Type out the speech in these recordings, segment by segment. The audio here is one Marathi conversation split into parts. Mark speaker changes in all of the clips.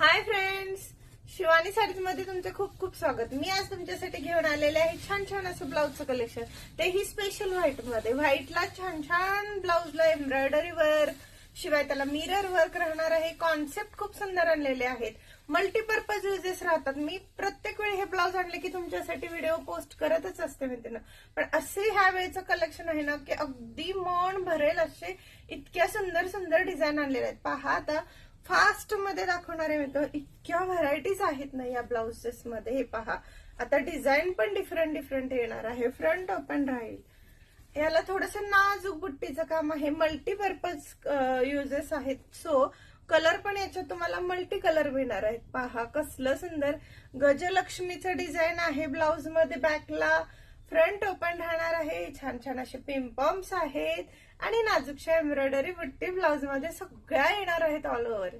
Speaker 1: Hi friends. शिवानी साडीजमध्ये तुमचं खूप खूप स्वागत. मी आज तुमच्यासाठी घेऊन आलेले आहे छान छान असं ब्लाऊजचं कलेक्शन तेही स्पेशल व्हाईटमध्ये व्हाईटला छान छान ब्लाऊजला एम्ब्रॉयडरी वर्क शिवाय त्याला मिरर वर्क राहणार आहे. कॉन्सेप्ट खूप सुंदर आणलेले आहेत. मल्टीपर्पज युजेस राहतात. मी प्रत्येक वेळी हे ब्लाऊज आणले की तुमच्यासाठी व्हिडिओ पोस्ट करतच असते मी त्यांना पण असे ह्या वेळेचं कलेक्शन आहे ना की अगदी मन भरेल असे इतक्या सुंदर सुंदर डिझाईन आणलेले आहेत. पहा आता फास्टमध्ये दाखवणारे मित्र इतक्या व्हरायटीज आहेत ना या ब्लाउजेस मध्ये हे पहा. आता डिझाईन पण डिफरंट डिफरंट येणार आहे. फ्रंट ओपन राहील. याला थोडस नाजूक बुट्टीचं काम आहे. मल्टीपर्पज युजेस आहेत. सो कलर पण याच्यात तुम्हाला मल्टी कलर मिळणार आहेत. पहा कसलं सुंदर. गजलक्ष्मीचं डिझाईन आहे ब्लाउजमध्ये. बॅकला फ्रंट ओपन राहणार आहे. छान छान असे पिंपॉम्स आहेत. आणि नाजूकशा एम्ब्रॉयडरी बुट्टी ब्लाउजमध्ये सगळ्या येणार आहेत ऑल ओव्हर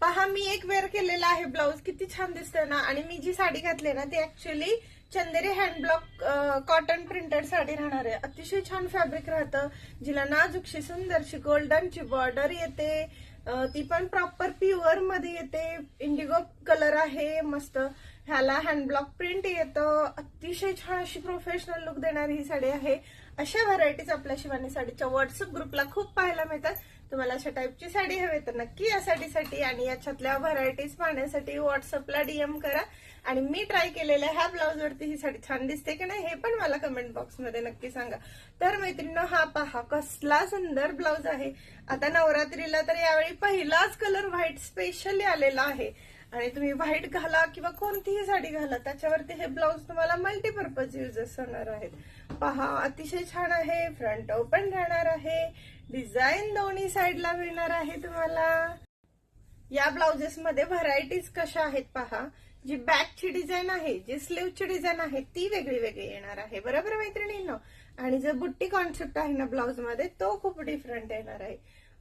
Speaker 1: पहा मी एक वेअर केलेला आहे ब्लाऊज. किती छान दिसतोय ना. आणि मी जी साडी घातली ना ती actually Chanderi hand block cotton printed sari राहणार आहे. अतिशय छान फॅब्रिक राहतं. जिला नाजूकशी सुंदरशी गोल्डनची बॉर्डर येते. ती पण प्रॉपर प्युअरमध्ये येते. इंडिगो कलर आहे मस्त. ह्याला हँडब्लॉक प्रिंट येतं. अतिशय छान अशी प्रोफेशनल लुक देणारी ही साडी आहे. अशा व्हरायटीज आपल्या शिवानी साडीच्या व्हॉट्सअप ग्रुपला खूप पाहायला मिळतात. तुम्हाला अशा टाईपची साडी हवी तर नक्की या साडीसाठी आणि याच्यातल्या व्हरायटीज पाहण्यासाठी व्हॉट्सअपला डीएम करा. आणि मी ट्राय केलेल्या ह्या ब्लाऊजवरती ही साडी छान दिसते की नाही हे पण मला कमेंट बॉक्समध्ये नक्की सांगा. तर मैत्रिणी हा पहा कसला सुंदर ब्लाऊज आहे. आता नवरात्रीला तर यावेळी पहिलाच कलर व्हाईट स्पेशली आलेला आहे. आणि तुम्ही व्हाईट घाला किंवा कोणतीही साडी घाला त्याच्यावरती हे ब्लाऊज तुम्हाला मल्टीपर्पज युजेस होणार आहेत. पहा अतिशय छान आहे फ्रंट ओपन राहणार आहे डिझाईन दोन्ही साईडला मिळणार आहे तुम्हाला. या ब्लाउजेस मध्ये व्हरायटीज कशा आहेत पहा जी बॅकची डिझाईन आहे जी स्लीवची डिझाईन आहे ती वेगळी वेगळी येणार आहे. बरोबर मैत्रिणींनो? आणि जो बुट्टी कॉन्सेप्ट आहे ना ब्लाउजमध्ये तो खूप डिफरंट येणार आहे.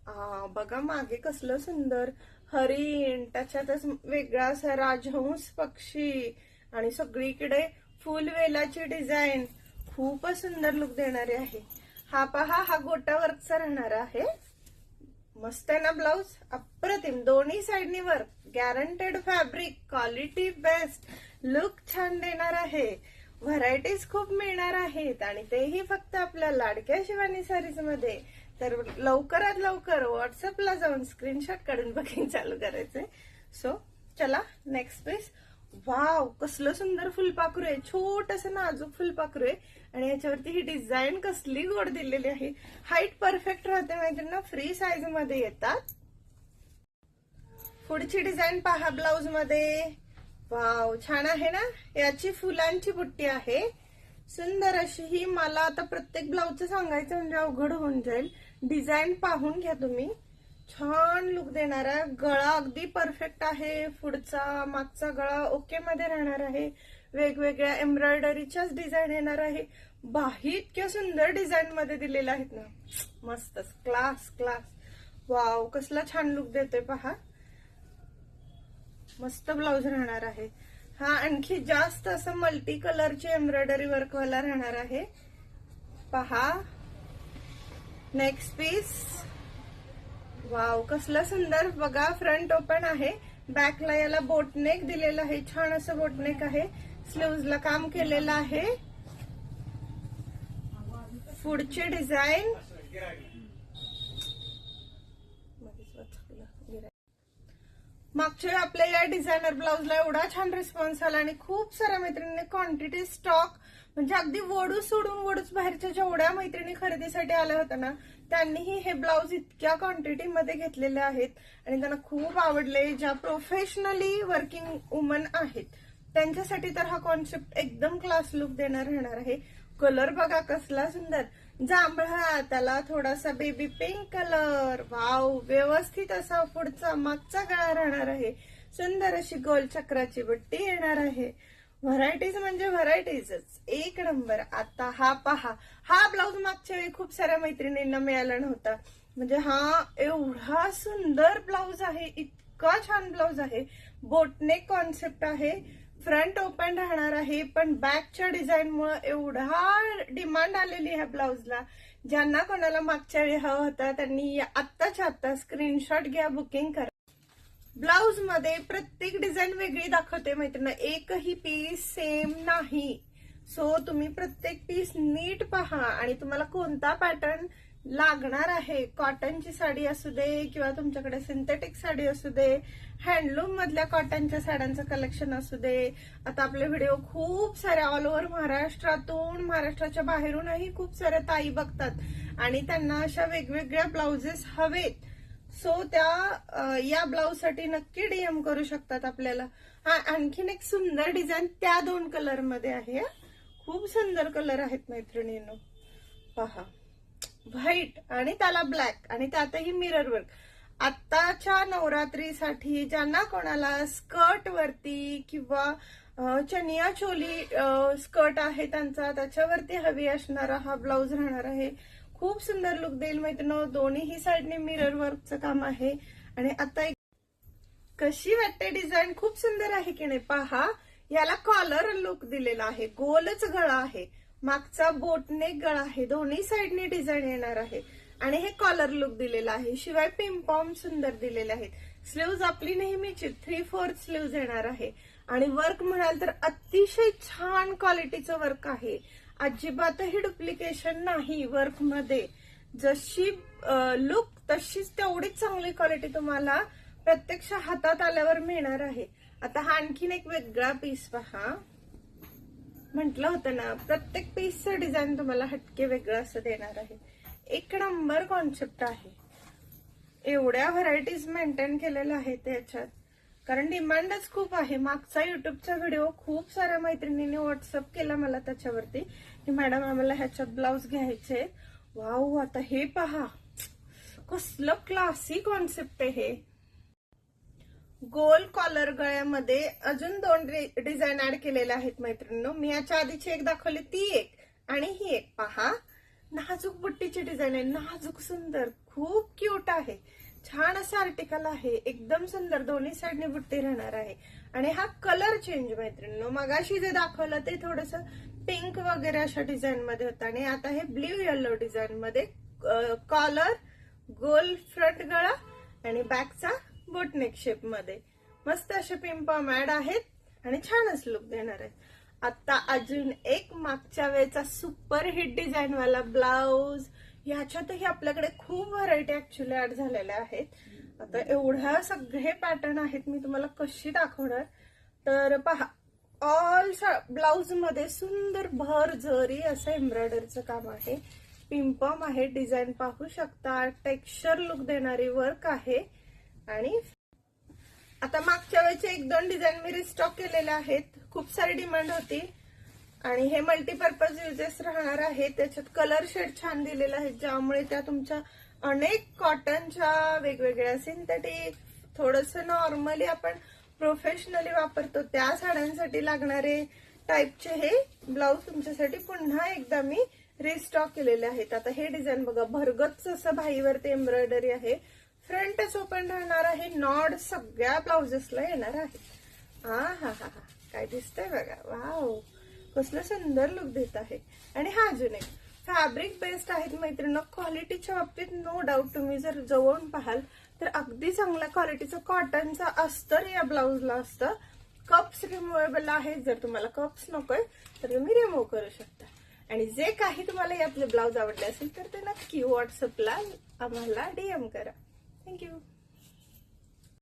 Speaker 1: बघा मागे कसलं सुंदर. हरिण त्याच्यातच वेगळा असा राजहंस पक्षी आणि सगळीकडे फुलवेलाची डिझाईन. खूपच सुंदर लुक देणारी आहे. हा पहा हा गोटा वर्कचा राहणार आहे. मस्त आहे ना ब्लाऊज? अप्रतिम. दोन्ही साईडनी work guaranteed fabric quality best look छान देणार आहे. व्हरायटीज खूप मिळणार आहेत. आणि तेही फक्त आपल्या लाडक्या शिवानी सारीजमध्ये. तर लवकरात लवकर व्हॉट्सअपला जाऊन स्क्रीनशॉट काढून बुकिंग चालू करायचंय सो चला नेक्स्ट पीस वाव कसलं सुंदर फुलपाखरू आहे. छोटस नाजूक फुलपाखरू आहे. आणि याच्यावरती ही डिझाईन कसली गोड दिलेली आहे. हाईट परफेक्ट राहते माहिती ना फ्री साईजमध्ये येतात. पुढची डिझाईन पहा ब्लाउजमध्ये. वाव छान आहे ना? याची फुलांची बुट्टी आहे. सुंदर अशी ही. मला आता प्रत्येक ब्लाऊजचं सांगायचं म्हणजे अवघड होऊन जाईल. डिझाईन पाहून घ्या तुम्ही. छान लुक आहे. गळा अगदी परफेक्ट आहे. पुढचा मागचा गळा ओके मध्ये राहणार आहे. वेगवेगळ्या एम्ब्रॉयडरीच्याच डिझाईन येणार आहे. बाही इतक्या सुंदर डिझाईन मध्ये दिलेल्या आहेत ना. मस्तच क्लास क्लास. वाव कसला छान लुक देतोय पहा. मस्त ब्लाऊज राहणार आहे. हा आणखी जास्त असं मल्टी कलरची एम्ब्रॉयडरी वर्कवाला राहणार आहे. पहा. नेक्स्ट पीस वाव कसलं सुंदर. बघा फ्रंट ओपन आहे. बॅकला याला बोटनेक दिलेलं आहे. छान असं बोटनेक आहे. स्लीव्हजला काम केलेलं आहे. पुढची डिझाईन मागच्या आपल्या या डिझायनर ब्लाऊजला एवढा छान रिस्पॉन्स आला आणि खूप साऱ्या मैत्रिणींनी क्वांटिटी स्टॉक म्हणजे अगदी वडू सोडून वडूच बाहेरच्या जेवढ्या मैत्रिणी खरेदीसाठी आल्या होत्या ना त्यांनीही हे ब्लाऊज इतक्या क्वांटिटी मध्ये घेतलेले आहेत आणि त्यांना खूप आवडले ज्या प्रोफेशनली वर्किंग वुमन आहेत. त्यांच्यासाठी तर हा कॉन्सेप्ट एकदम क्लास लुक देणार राहणार आहे. कलर बघा कसला सुंदर. जांभळा त्याला थोडासा बेबी पिंक कलर वाव व्यवस्थित असा पुढचा मागचा गळा राहणार आहे. सुंदर अशी गोल चक्राची बट्टी येणार आहे. व्हरायटीज म्हणजे व्हरायटीजच एक नंबर आता हा पहा. हा ब्लाऊज मागच्या वेळी खूप साऱ्या मैत्रिणींना मिळाला नव्हता. म्हणजे हा एवढा सुंदर ब्लाऊज आहे इतका छान ब्लाऊज आहे. बोटनेक कॉन्सेप्ट आहे. फ्रंट ओपन राहणार आहे पण बॅकच्या डिझाईनमुळे एवढा डिमांड आलेली ह्या ब्लाऊजला ज्यांना कोणाला मागच्या वेळी हवा होता त्यांनी आत्ताच्या आत्ता स्क्रीनशॉट घ्या बुकिंग करा. ब्लाउजमध्ये प्रत्येक डिझाईन वेगळी दाखवते मैत्रिणी. एकही पीस सेम नाही. सो तुम्ही प्रत्येक पीस नीट पहा आणि तुम्हाला कोणता पॅटर्न लागणार आहे? कॉटनची साडी असू दे किंवा तुमच्याकडे सिंथेटिक साडी असू दे हँडलूम मधल्या कॉटनच्या साड्यांचं कलेक्शन असू दे. आता आपले व्हिडिओ खूप साऱ्या ऑल ओव्हर महाराष्ट्रातून महाराष्ट्राच्या बाहेरूनही खूप साऱ्या ताई बघतात. आणि त्यांना अशा वेगवेगळ्या ब्लाउजेस हवेत. सो त्या या ब्लाऊजसाठी नक्की डीएम करू शकतात आपल्याला. हा आणखीन एक सुंदर डिझाईन त्या दोन कलरमध्ये आहे. खूप सुंदर कलर आहेत मैत्रिणींनो. पहा. व्हाईट आणि त्याला ब्लॅक आणि त्यातही मिरर वर्क आत्ताच्या नवरात्रीसाठी ज्यांना कोणाला स्कर्ट वरती किंवा चनिया चोली स्कर्ट आहे त्यांचा त्याच्यावरती हवी असणारा हा ब्लाऊज राहणार आहे. खूप सुंदर लुक देईल मैत्रिणी दोन्हीही साईडने मिरर वर्कचं काम आहे. आणि आता एक कशी वाटते डिझाईन खूप सुंदर आहे की नाही? पहा याला कॉलर लुक दिलेला आहे. गोलच गळा आहे. मागचा बोटनेक गळा आहे. दोन्ही साईडने डिझाईन येणार आहे. आणि हे कॉलर लुक दिलेला आहे. शिवाय पिंपॉम सुंदर दिलेले आहेत. स्लीव्ज आपली नेहमीची थ्री फोर्थ स्लीव्ज येणार आहे. आणि वर्क म्हणाल तर अतिशय छान क्वालिटीचं वर्क आहे. अजिबातही डुप्लिकेशन नाही वर्कमध्ये. जशी लुक तशीच तेवढीच चांगली क्वालिटी तुम्हाला प्रत्यक्ष हातात आल्यावर मिळणार आहे. आता हा आणखीन एक वेगळा पीस पहा. म्हटलं होतं ना प्रत्येक पीसचं डिझाईन तुम्हाला हटके वेगळं असं देणार आहे. एक नंबर कॉन्सेप्ट आहे. एवढ्या व्हरायटीज मेंटेन केलेल्या आहेत त्याच्यात. कारण डिमांडच खूप आहे. मागचा युट्यूबचा व्हिडिओ खूप साऱ्या मैत्रिणींनी व्हॉट्सअप केला मला त्याच्यावरती की मॅडम आम्हाला ह्याच्यात ब्लाऊज घ्यायचे वाव आता हे पहा. कसलं क्लासी कॉन्सेप्ट आहे हे. गोल कॉलर गळ्यामध्ये अजून दोन डिझाईन ऍड केलेल्या आहेत मैत्रिणींनो. मी याच्या आधीची एक दाखवली ती एक आणि ही एक. पहा. नाजूक बुट्टीची डिझाईन आहे. नाजूक सुंदर. खूप क्यूट आहे. छान असं आर्टिकल आहे. एकदम सुंदर. दोन्ही साईडने बुट्टी राहणार आहे. आणि हा कलर चेंज मैत्रिणीनो. मगाशी जे दाखवलं ते थोडस पिंक वगैरे अशा डिझाईन मध्ये होतं. आणि आता हे ब्ल्यू येलो डिझाईन मध्ये कॉलर गोल फ्रंट गळा आणि बॅकचा बोटनेक शेपमध्ये. मस्त असे पिंपॉम ऍड आहेत आणि छानच लुक देणार आहेत. आता अजून एक मागच्या वेळेचा सुपर हिट डिझाईन वाला ह्याच्यातही आपल्याकडे खूप व्हरायटी ऍक्च्युली ऍड झालेल्या आहेत. आता एवढ्या सगळे पॅटर्न आहेत मी तुम्हाला कशी दाखवणार? तर पहा ऑल ब्लाउजमध्ये सुंदर भर जरी असं एम्ब्रॉयडरीचं काम आहे पिंपम आहे डिझाईन पाहू शकता टेक्स्चर लुक देणारी वर्क आहे. आणि आता मागच्या वेळेचे एक दोन डिझाईन मी रिस्टॉक केलेले आहेत. खूप सारी डिमांड होती. आणि हे मल्टीपर्पज युजेस राहणार आहे. त्याच्यात कलर शेड छान दिलेला आहे. ज्यामुळे त्या तुमच्या अनेक कॉटनच्या वेगवेगळ्या सिंथेटिक थोडस नॉर्मली आपण प्रोफेशनली वापरतो. त्या साड्यांसाठी लागणारे टाईपचे हे ब्लाऊज तुमच्यासाठी पुन्हा एकदा मी रिस्टॉक केलेले आहेत. आता हे डिझाईन बघा भरगतच असं भाईवरती एम्ब्रॉयडरी आहे. फ्रंटच ओपन राहणार आहे. नॉड सगळ्या ब्लाउजेसला येणार आहे. हा हा हा हा काय दिसतंय बघा. वाव कसलं सुंदर लुक देत आहे. आणि हा अजून एक. फॅब्रिक बेस्ड आहेत मैत्रिणी क्वालिटीच्या बाबतीत नो डाऊट तुम्ही जर जवळून पाहाल तर अगदी चांगल्या क्वालिटीचं कॉटनचं अस्तर या ब्लाऊजला असतं. कप्स रिमुवेबल आहे जर तुम्हाला कप्स नकोय तर तुम्ही रिमूव्ह करू शकता. आणि जे काही तुम्हाला यातले ब्लाऊज आवडले असेल तर ते नक्की व्हॉट्सअपला आम्हाला डीएम करा. थँक्यू